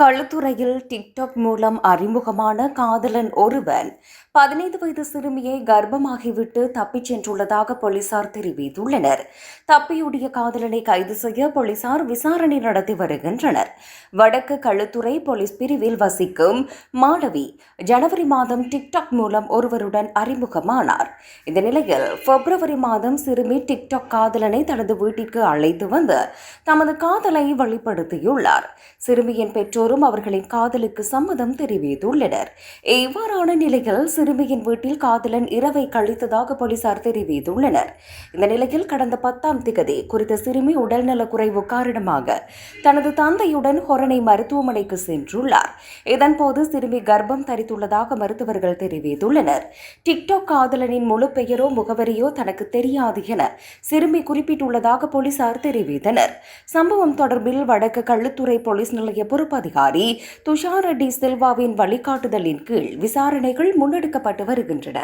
களுத்துறையில் TikTok மூலம் அறிமுகமான காதலன் ஒருவன் பதினைந்து வயது சிறுமியை கர்ப்பமாகிவிட்டு தப்பிச் சென்றுள்ளதாக போலீசார் தெரிவித்துள்ளனர். தப்பியுடைய காதலனை கைது செய்ய போலீசார் விசாரணை நடத்தி வருகின்றனர். வடக்கு களுத்துறை போலீஸ் பிரிவில் வசிக்கும் மாணவி ஜனவரி மாதம் டிக்டாக் மூலம் ஒருவருடன் அறிமுகமானார். இந்த நிலையில் பிப்ரவரி மாதம் சிறுமி டிக்டாக் காதலனை தனது வீட்டிற்கு அழைத்து வந்து தமது காதலை வெளிப்படுத்தியுள்ளார். சிறுமியின் பெற்றோர் பெற்றோரும் அவர்களின் காதலுக்கு சம்மதம் தெரிவித்துள்ளனர். இவ்வாறான நிலையில் சிறுமியின் வீட்டில் காதலன் இரவை கழித்ததாக போலீசார் தெரிவித்துள்ளனர். இந்த நிலையில் கடந்த பத்தாம் திகதி குறித்த சிறுமி உடல்நல குறைவு காரணமாக தனது தந்தையுடன் ஹொரணை மருத்துவமனைக்கு சென்றுள்ளார். இதன்போது சிறுமி கர்ப்பம் தரித்துள்ளதாக மருத்துவர்கள் தெரிவித்துள்ளனர். டிக்டாக் காதலனின் முழு பெயரோ முகவரியோ தனக்கு தெரியாது என சிறுமி குறிப்பிட்டுள்ளதாக போலீசார் தெரிவித்தனர். சம்பவம் தொடர்பில் வடக்கு கள்ளுத்துறை போலீஸ் நிலைய அதிகாரி துஷார் ரெட்டி சில்வாவின் வழிகாட்டுதலின் கீழ் விசாரணைகள் முன்னெடுக்கப்பட்டு வருகின்றன.